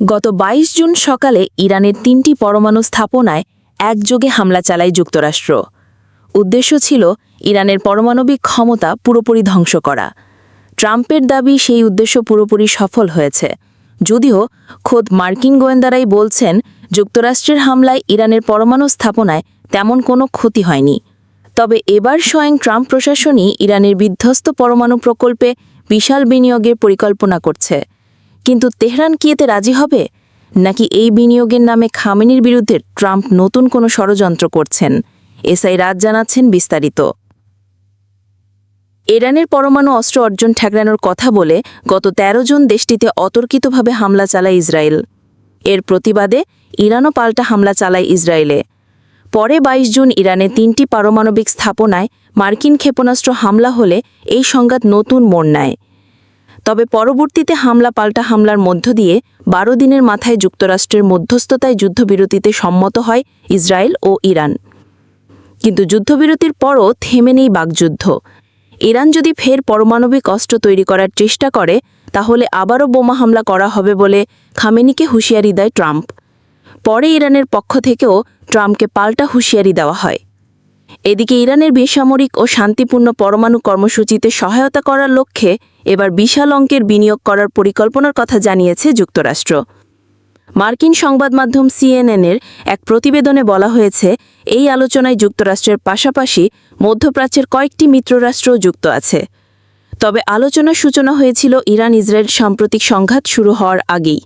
গত ২২ জুন সকালে ইরানের তিনটি পরমাণু স্থাপনায় একযোগে হামলা চালায় যুক্তরাষ্ট্র। উদ্দেশ্য ছিল ইরানের পারমাণবিক ক্ষমতা পুরোপুরি ধ্বংস করা। ট্রাম্পের দাবি সেই উদ্দেশ্য পুরোপুরি সফল হয়েছে। যদিও খোদ মার্কিন গোয়েন্দারাই বলছেন, যুক্তরাষ্ট্রের হামলায় ইরানের পরমাণু স্থাপনায় তেমন কোনো ক্ষতি হয়নি। তবে এবার স্বয়ং ট্রাম্প প্রশাসনই ইরানের বিধ্বস্ত পরমাণু প্রকল্পে বিশাল বিনিয়োগের পরিকল্পনা করছে। কিন্তু তেহরান কি এতে রাজি হবে? নাকি এই বিনিয়োগের নামে খামেনির বিরুদ্ধে ট্রাম্প নতুন কোনো ষড়যন্ত্র করছেন? এসআই রাজ জানাচ্ছেন বিস্তারিত। ইরানের পরমাণু অস্ত্র অর্জন ঠেকরানোর কথা বলে গত ১৩ জুন দেশটিতে অতর্কিতভাবে হামলা চালায় ইসরায়েল। এর প্রতিবাদে ইরানও পাল্টা হামলা চালায় ইসরায়েলে। পরে ২২ জুন ইরানে তিনটি পারমাণবিক স্থাপনায় মার্কিন ক্ষেপণাস্ত্র হামলা হলে এই সংঘাত নতুন মোড় নেয়। তবে পরবর্তীতে হামলা পাল্টা হামলার মধ্য দিয়ে বারো দিনের মাথায় যুক্তরাষ্ট্রের মধ্যস্থতায় যুদ্ধবিরতিতে সম্মত হয় ইসরায়েল ও ইরান। কিন্তু যুদ্ধবিরতির পরও থেমে নেই বাগযুদ্ধ ইরান যদি ফের পারমাণবিক অস্ত্র তৈরি করার চেষ্টা করে, তাহলে আবারও বোমা হামলা করা হবে বলে খামেনিকে হুঁশিয়ারি দেয় ট্রাম্প। পরে ইরানের পক্ষ থেকেও ট্রাম্পকে পাল্টা হুঁশিয়ারি দেওয়া হয়। এদিকে ইরানের বেসামরিক ও শান্তিপূর্ণ পরমাণু কর্মসূচিতে সহায়তা করার লক্ষ্যে এবার বিশাল অঙ্কের বিনিয়োগ করার পরিকল্পনার কথা জানিয়েছে যুক্তরাষ্ট্র। মার্কিন সংবাদ মাধ্যম সিএনএনের এক প্রতিবেদনে বলা হয়েছে, এই আলোচনায় যুক্তরাষ্ট্রের পাশাপাশি মধ্যপ্রাচ্যের কয়েকটি মিত্ররাষ্ট্রও যুক্ত আছে। তবে আলোচনার সূচনা হয়েছিল ইরান ইসরায়েল সাম্প্রতিক সংঘাত শুরু হওয়ার আগেই।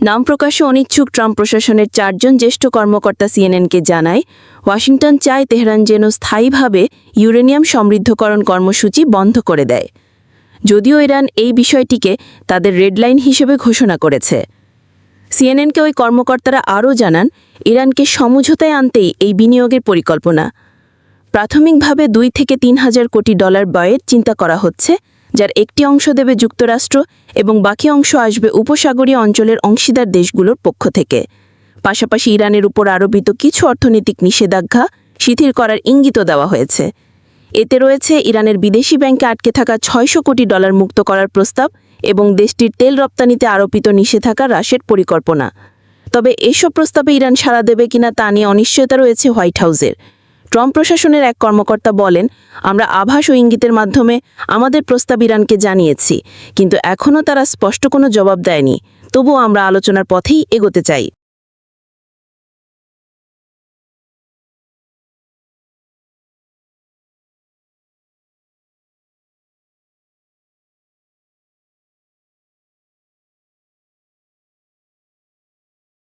নাম প্রকাশে অনিচ্ছুক ট্রাম্প প্রশাসনের চারজন জ্যেষ্ঠ কর্মকর্তা সিএনএনকে জানায়, ওয়াশিংটন চায় তেহরান যেন স্থায়ীভাবে ইউরেনিয়াম সমৃদ্ধকরণ কর্মসূচি বন্ধ করে দেয়। যদিও ইরান এই বিষয়টিকে তাদের রেডলাইন হিসেবে ঘোষণা করেছে। সিএনএনকে ওই কর্মকর্তারা আরও জানান, ইরানকে সমঝোতায় আনতেই এই বিনিয়োগের পরিকল্পনা। প্রাথমিকভাবে দুই থেকে তিন হাজার কোটি ডলার ব্যয়ের চিন্তা করা হচ্ছে যার একটি অংশ দেবে যুক্তরাষ্ট্র এবং বাকি অংশ আসবে উপসাগরীয় অঞ্চলের অংশীদার দেশগুলোর পক্ষ থেকে। পাশাপাশি ইরানের উপর আরোপিত কিছু অর্থনৈতিক নিষেধাজ্ঞা শিথিল করার ইঙ্গিতও দেওয়া হয়েছে। এতে রয়েছে ইরানের বিদেশি ব্যাংকে আটকে থাকা ছয়শো কোটি ডলার মুক্ত করার প্রস্তাব এবং দেশটির তেল রপ্তানিতে আরোপিত নিষেধাজ্ঞা হ্রাসের পরিকল্পনা। তবে এসব প্রস্তাবে ইরান সাড়া দেবে কিনা তা নিয়ে অনিশ্চয়তা রয়েছে হোয়াইট হাউসের। ট্রাম্প প্রশাসনের এক কর্মকর্তা বলেন, আমরা আভাস ও ইঙ্গিতের মাধ্যমে আমাদের প্রস্তাব ইরানকে জানিয়েছি, কিন্তু এখনও তারা স্পষ্ট কোনো জবাব দেয়নি। তবুও আমরা আলোচনার পথেই এগোতে চাই।